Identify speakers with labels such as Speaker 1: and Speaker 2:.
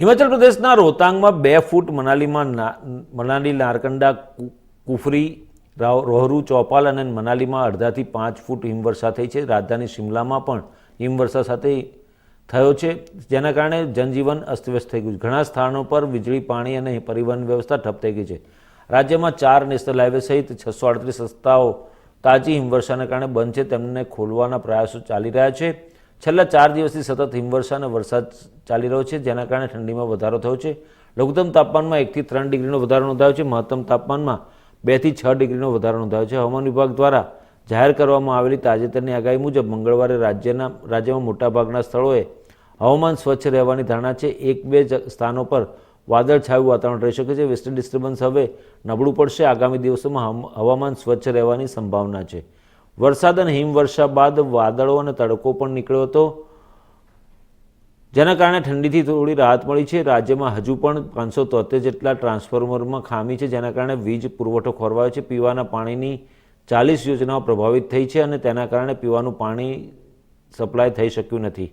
Speaker 1: હિમાચલ પ્રદેશના રોહતાંગમાં બે ફૂટ મનાલીમાં મનાલી નારકંડા કુફરી રોહરુ ચોપાલ અને મનાલીમાં અડધાથી પાંચ ફૂટ હિમવર્ષા થઈ છે. રાજધાની શિમલામાં પણ હિમવર્ષા સાથે થયો છે, જેના કારણે જનજીવન અસ્તવ્યસ્ત થઈ ગયું છે. ઘણા સ્થાનો પર વીજળી, પાણી અને પરિવહન વ્યવસ્થા ઠપ થઈ ગઈ છે. રાજ્યમાં ચાર નેશનલ હાઈવે સહિત છસો અડત્રીસ રસ્તાઓ તાજી હિમવર્ષાને કારણે બંધ છે. તેમને ખોલવાના પ્રયાસો ચાલી રહ્યા છે. છેલ્લા ચાર દિવસથી સતત હિમવર્ષા અને વરસાદ ચાલી રહ્યો છે, જેના કારણે ઠંડીમાં વધારો થયો છે. લઘુત્તમ તાપમાનમાં એકથી ત્રણ ડિગ્રીનો વધારો નોંધાયો છે, મહત્તમ તાપમાનમાં બેથી છ ડિગ્રીનો વધારો નોંધાયો છે. હવામાન વિભાગ દ્વારા જાહેર કરવામાં આવેલી તાજેતરની આગાહી મુજબ મંગળવારે રાજ્યના, રાજ્યમાં મોટાભાગના સ્થળોએ હવામાન સ્વચ્છ રહેવાની ધારણા છે. એક બે સ્થાનો પર વાદળછાયું વાતાવરણ રહી શકે છે. વેસ્ટર્ન ડિસ્ટર્બન્સ હવે નબળું પડશે. આગામી દિવસોમાં હવામાન સ્વચ્છ રહેવાની સંભાવના છે. વરસાદ અને હિમવર્ષા બાદ વાદળો અને તડકો પણ નીકળ્યો હતો. જેના કારણે ઠંડીથી થોડી રાહત મળી છે. રાજ્યમાં હજુ પણ પાંચસો તોતેર જેટલા ટ્રાન્સફોર્મરમાં ખામી છે. જેના કારણે વીજ પુરવઠો ખોરવાયો છે. પીવાના પાણીની ચાલીસ યોજનાઓ પ્રભાવિત થઈ છે અને તેના કારણે પીવાનું પાણી સપ્લાય થઈ શક્યું નથી.